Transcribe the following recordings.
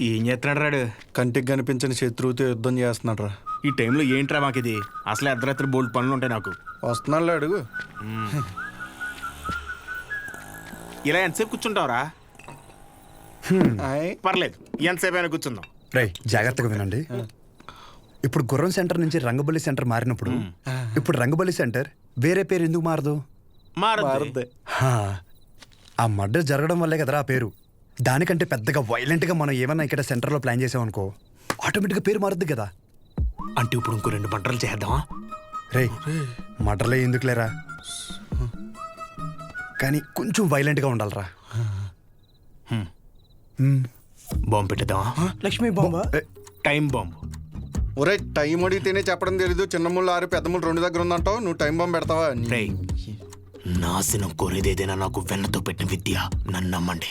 ఏం చేస్తున్నాడు రాడు? కంటికి కనిపించని శత్రువుతో యుద్ధం చేస్తున్నాడు రా ఈ టైంలో ఏంట్రా మాకు ఇది అసలే అర్ధరాత్రి బోల్డ్ పనులు ఉంటాయి నాకు. వస్తున్నాడు అడుగు. ఇలా ఎంతసేపు కూర్చుంటావురా? ఆయ్. పర్లేదు. ఎంతసేపు అయినా కూర్చుందాం. రే జాగ్రత్తగా వినండి. ఇప్పుడు గుర్రం సెంటర్ నుంచి రంగబలి సెంటర్ మారినప్పుడు ఇప్పుడు రంగబలి సెంటర్ వేరే పేరు ఎందుకు మారదు? మారద్దు. మారుద్ది. హా, ఆ మర్డర్ జరగడం వల్లే కదరా ఆ పేరు. దానికంటే పెద్దగా వైలెంట్గా మనం ఏమన్నా ఇక్కడ సెంటర్లో ప్లాన్ చేసామనుకో ఆటోమేటిక్గా పేరు మారుద్ది కదా. అంటే ఇప్పుడు ఇంకో రెండు పంటలు చేద్దామా? రే మర్డర్లే ఎందుకు లేరా కానీ కొంచెం వైలెంట్గా ఉండాలిరా. బాంబు పెట్టేద్దామా? లక్ష్మీ బాంబా? Time bomb. ఒరే టైం అడిగితేనే చెప్పడం తెలీదు. చిన్న ముళ్ళు ఆరు పెద్ద ముళ్ళు రెండు దగ్గర ఉందంటావు. నువ్వు టైం బాంబు పెడతావా రేయ్ నాశనం కోరేదేదైనా నాకు వెన్నతో పెట్టిన విద్య. నన్ను నమ్మండి.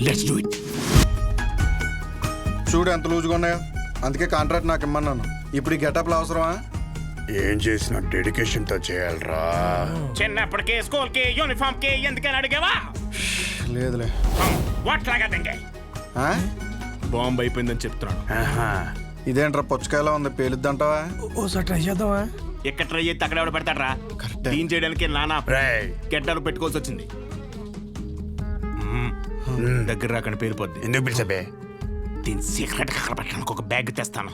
లెట్స్ డూ ఇట్ చూడు ఎంత లూజుగా ఉన్నాయో. అందుకే కాంట్రాక్ట్ నాకు ఇమ్మన్నాను. ఇప్పుడు ఈ గెటప్లు అవసరమా? ఏం చేసిన డెడికేషన్తో చేయాలరా. చిన్నప్పటికే స్కూల్కి యూనిఫామ్కి ఎందుకని అడిగావా? లేదులే. వాట్ లాగా ఆ? బాంబు అయిపోయిందని చెప్తున్నాను ఇదేంట్రా పుచ్చకాయలా ఉంది పేలుద్దంటావా? ఓసారి ట్రై చేద్దామా? ఎక్కడ ట్రై చేస్తే అక్కడ ఎవడ పెడతాడరా? కరెక్టే. దీని చేయడానికి నానా గెడ్డలు పెట్టుకోవాల్సి వచ్చింది. దగ్గర రాకని పేలిపోద్ది ఎందుకు పిలిచబే దీని సీక్రెట్ అక్కడ పెట్టడానికి ఒక బ్యాగ్ తెస్తాను.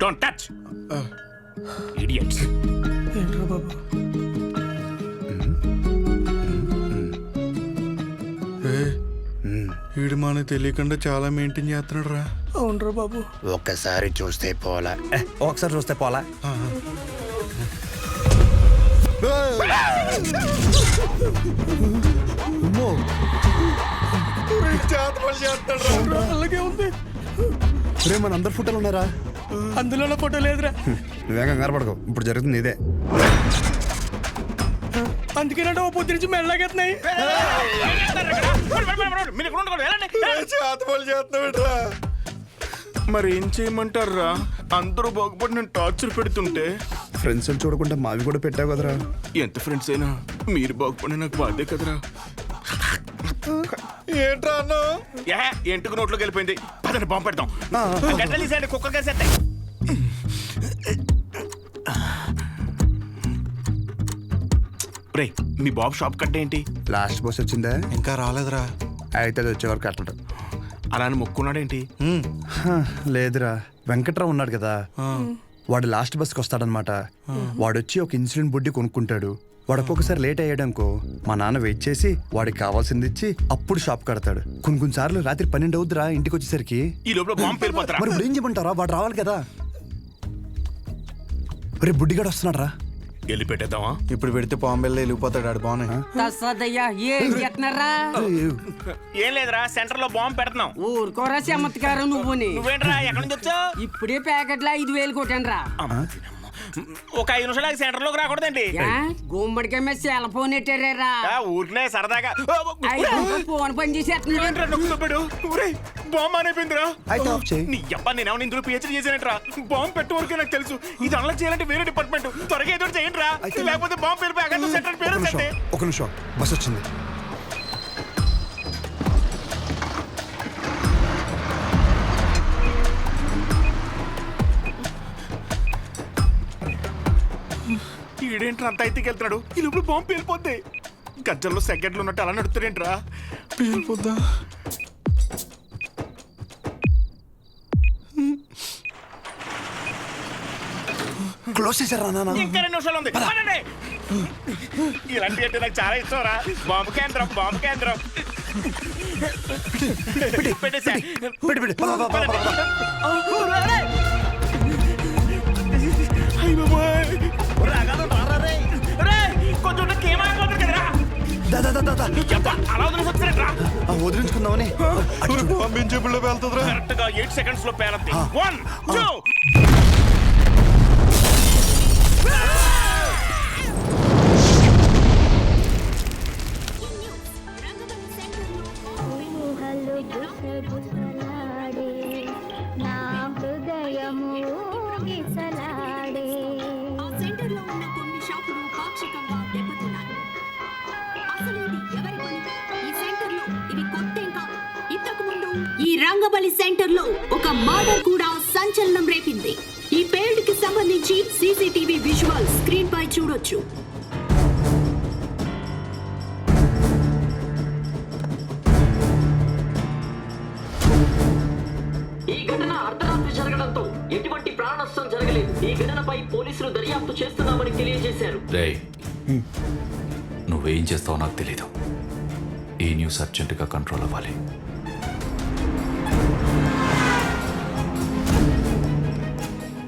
డోంట్ టచ్ ఇడియట్స్ ఏంట్రా బాబు? వీడు మనకు తెలియకుండా చాలా మెయింటైన్ చేస్తున్నాడు రా అవునరా బాబు. ఒక్కసారి చూస్తే పోలా. ఒకసారి చూస్తే పోలా. అలాగే ఉంది రే మన అందరు ఫోటోలు ఉన్నారా అందులో ఫోటో లేదురా. నువ్వేం కంగారు పడకు ఇప్పుడు జరుగుతుంది ఇదే. అందుకేనంటే ఓ పొద్దు నుంచి మెల్లగెత్తున్నాయి మరి ఏం చేయమంటారా అందరూ బాగుపడి నేను టార్చర్ పెడుతుంటే. ఫ్రెండ్స్ చూడకుండా మావి కూడా పెట్టావు కదరా. ఎంత ఫ్రెండ్స్ అయినా మీరు బాగుపడి నాకు బాధే కదరా. ఏంట్రా అన్నా? ఏ ఎంటుకు నోట్లోకి వెళ్ళిపోయింది. పదండి బాంబు పెడతాం. గడ్డలు తీసేయండి కుక్కర్ కేసేస్తాయి. రే మీ బాబు షాప్ కట్ట ఏంటి? లాస్ట్ బస్ వచ్చిందా? ఇంకా రాలేదురా. అయితే అది వచ్చే వరకు కట్టడు. అలా అని మొక్కున్నాడేంటి లేదురా. వెంకట్రావు ఉన్నాడు కదా. వాడు లాస్ట్ బస్కి వస్తాడనమాట వాడు వచ్చి ఒక ఇన్సులిన్ బుడ్డి కొనుక్కుంటాడు. వాడు ఒక్కొక్కసారి లేట్ అయ్యాడనుకో మా నాన్న వెయిట్ చేసి వాడికి కావాల్సింది ఇచ్చి అప్పుడు షాప్ కడతాడు. కొన్ని కొన్ని సార్లు రాత్రి పన్నెండు అవుద్దిరా ఇంటికి వచ్చేసరికి ఈ లోపల బాంబు పేలిపోతారా? మరి ఇప్పుడు ఏం చేయమంటారా? వాడు రావాలి కదా. రే బుడ్డిగాడు వస్తున్నాడు రా వెళ్ళి పెట్టేద్దామా? ఇప్పుడు పెడితే పాంబెల్లో వెళ్ళిపోతాడు ఆడు బాగున్నాయి. తస్సదయ్యా ఏం చేస్తున్నారా? ఏం లేదురా సెంటర్లో బాంబు పెడుతున్నాం. ఊరుకోరా చమత్కారం నువ్వుని. నువ్వేంట్రా ఎక్కడి నుంచి వచ్చావు? ఇప్పుడే ప్యాకెట్లో ఐదు వేలు కొట్టానురా. ఒక ఐదు నిమిషాలు సెంటర్లోకి రాకూడదండి? గుమ్మడికాయ మీద సెల్ ఫోన్ ఎట్టారా ఆ, ఊరికనే సరదాగా. ఫోన్ పని చేసేస్తున్నాడు. బాంబు అనేపోయిందిరా నీ అబ్బా నేను ఏమన్నా ఇందులో పిహెచ్డీ చేశానంట్రా? బాంబు పెట్టే వరకే నాకు తెలుసు. ఇది అలా చేయాలంటే వేరే డిపార్ట్మెంట్ త్వరగా ఏదో చేయండి రా లేకపోతే బాంబు పేరు అక్కడ సెంటర్ పేరు ఒక నిమిషం. బస్ వచ్చింది. ఈడేంట్రా అంత అయితే వెళ్తున్నాడు? ఈ లోపల బాంబు పేలిపోద్ది. గజ్జల్లో సెకండ్లు ఉన్నట్టు అలా నడుస్తాడేంట్రా పేలిపోద్దా? క్లోజ్ చేశారా నాన్న? ఇంకా రెండు నిమిషాలు ఉంది. పదండి. ఇలాంటి అంటే నాకు చాలా ఇష్టం రా బాంబు కేంద్రం బాంబు కేంద్రం. పెట్టేసా పెట్టి పెట్టి పద, పద, పద, పద, పద. అయ్య బాబోయ్. రేయ్, కొంచెం ఉంటే కేమాయిపోతుంది కదరా దా, దా, దా, దా, దా. చెప్పా, అలా వదిలేసొచ్చారేంట్రా? ఆ, వదిలించుకుందామని. అటు చూడు. పంపించేపుల్లో వెళ్తుందిరా కరెక్ట్గా ఎయిట్ సెకండ్స్లో వన్ టూ సెంటర్లో ఉన్న కొన్ని షాపులు పాక్షికంగా ఈ రంగబలి సెంటర్లో ఒక మర్డర్ కూడా సంచలనం రేపింది. ఈ పేల్డ్కి సంబంధించి సీసీటీవీ విజువల్ స్క్రీన్ పై చూడొచ్చు. ఈ ఘటన అర్ధరాత్రి జరగడంతో ఎటువంటి ప్రాణ నష్టం జరగలేదు. ఈ ఘటనపై పోలీసులు దర్యాప్తు చేస్తున్నామని తెలియజేశారు. నువ్వేం చేస్తావో నాకు తెలీదు. ఈ న్యూస్ అర్జెంటుగా కంట్రోల్ అవ్వాలి.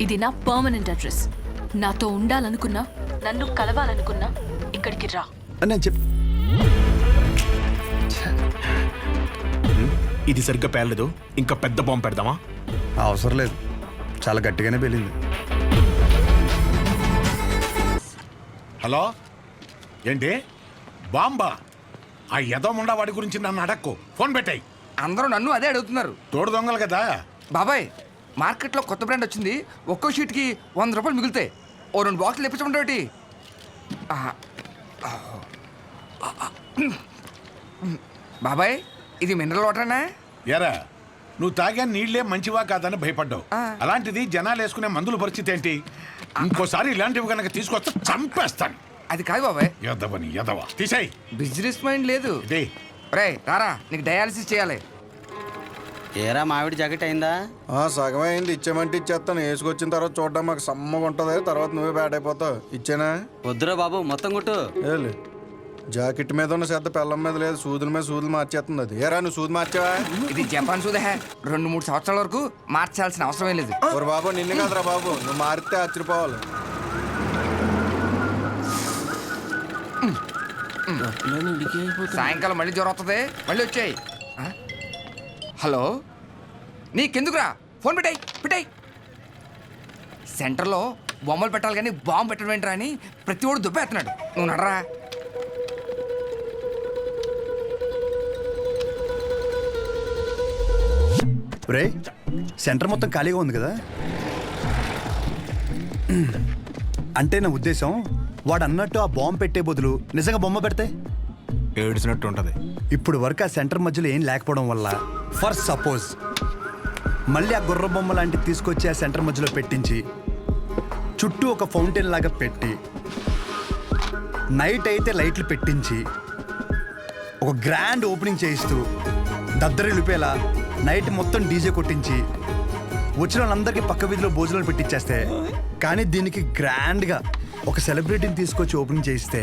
ఇది నా పర్మనెంట్ అడ్రస్ నాతో ఉండాలనుకున్నా నన్ను కలవాలనుకున్నా ఇక్కడికి రా. అని చెప్ ఇది సరిగ్గా పేర్లేదు ఇంకా పెద్ద బాంబు పెడదామా? అవసరం లేదు. చాలా గట్టిగానే పెళ్ళింది హలో? ఏంటి? బాంబా? ఆ యదోముండా వాడి గురించి నన్ను అడక్కు. ఫోన్ పెట్టాయి. అందరూ నన్ను అదే అడుగుతున్నారు. తోడు దొంగలు కదా? బాబాయ్ మార్కెట్లో కొత్త బ్రాండ్ వచ్చింది ఒక్కో షీట్కి వంద రూపాయలు మిగులుతాయి. ఓ రెండు బాక్సులు తెప్పించమంటే బాబాయ్ ఇది మినరల్ వాటరేనా? ఎరా నువ్వు తాగే నీళ్ళే మంచివా కాదని భయపడ్డావు. అలాంటిది జనాలు వేసుకునే మందుల పరిస్థితి ఏంటి? ఇంకోసారి ఇలాంటివి కనుక తీసుకొస్తే చంపేస్తాను. అది కాదు బాబాయ్. తీసేయ్. బిజినెస్ మైండ్ లేదు. రే రారా నీకు డయాలసిస్ చేయాలి. ఏరా మామిడి జాకెట్ అయిందా? ఆ, సగం అయింది. ఇచ్చేమంటే ఇచ్చేస్తాను. వేసుకొచ్చిన తర్వాత చూడడం మాకు సమ్మగా ఉంటుంది. తర్వాత నువ్వే బ్యాడ్ అయిపోతావు. ఇచ్చేనా? వద్దురా బాబు మొత్తం కుట్టు. ఏలే. జాకెట్ మీద ఉన్న శ్రద్ధ పెళ్ళం మీద లేదు. సూదుల మీద సూదులు మార్చేస్తుంది అది. ఏరా నువ్వు సూది మార్చావా? ఇది జపాన్ సూదే. రెండు మూడు సంవత్సరాల వరకు మార్చాల్సిన అవసరం లేదు. ఓరు బాబు నిన్ను కాదురా బాబు. నువ్వు మారితే ఆశ్చర్యపోవాలి. సాయంకాలం మళ్ళీ జ్వరం వస్తుంది. మళ్ళీ వచ్చాయి. హలో? నీకెందుకురా? ఫోన్ పెట్టాయి పెట్టాయి. సెంటర్లో బొమ్మలు పెట్టాలి కానీ బాంబు పెట్టడం ఏంట్రా అని ప్రతి ఒడు దుబ్బేస్తున్నాడు. నువ్వు నడరా. రే సెంటర్ మొత్తం ఖాళీగా ఉంది కదా? అంటే నా ఉద్దేశం వాడు అన్నట్టు ఆ బాంబు పెట్టే బదులు నిజంగా బొమ్మ పెడితే ఏడ్చినట్టు ఉంటుంది. ఇప్పుడు వరకు ఆ సెంటర్ మధ్యలో ఏం లేకపోవడం వల్ల ఫర్ సపోజ్ మళ్ళీ ఆ గుర్ర బొమ్మ లాంటిది తీసుకొచ్చి ఆ సెంటర్ మధ్యలో పెట్టించి చుట్టూ ఒక ఫౌంటైన్ లాగా పెట్టి నైట్ అయితే లైట్లు పెట్టించి ఒక గ్రాండ్ ఓపెనింగ్ చేయిస్తూ దద్దరిలిపేలా నైట్ మొత్తం డీజే కొట్టించి వచ్చిన వాళ్ళందరికీ పక్క వీధిలో భోజనాలు పెట్టించేస్తే కానీ దీనికి గ్రాండ్గా ఒక సెలబ్రిటీని తీసుకొచ్చి ఓపెనింగ్ చేయిస్తే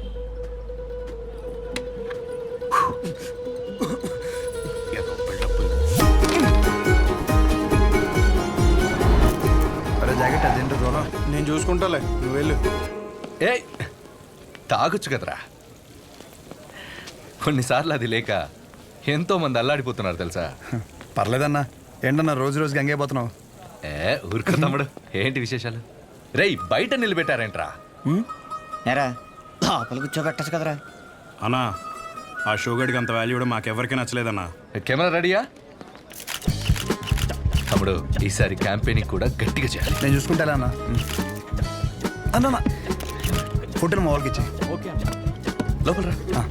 చూసుకుంటాలే. నువ్వు వెళ్ళు. ఏ తాగొచ్చు కదరా. కొన్నిసార్లు అది లేక ఎంతో మంది అల్లాడిపోతున్నారు తెలుసా? పర్లేదన్నా ఏంటన్నా రోజు రోజు గంగైపోతున్నావు ఏ ఊరుకో తమ్ముడు. ఏంటి విశేషాలు? రేయ్ బయట నిలబెట్టారేంట్రా? లోపల కూర్చోబెట్టచ్చు కదరా. అన్నా ఆ షోగడికి అంత వాల్యూ కూడా మాకెవరికి నచ్చలేదన్నా. కెమెరా రెడీయా? తమ్ముడు ఈసారి క్యాంపెయినింగ్ కూడా గట్టిగా చేయాలి. నేను చూసుకుంటా అన్న. అన్న ఫోటోలు మా వాళ్ళకి ఇచ్చి లోపల రా.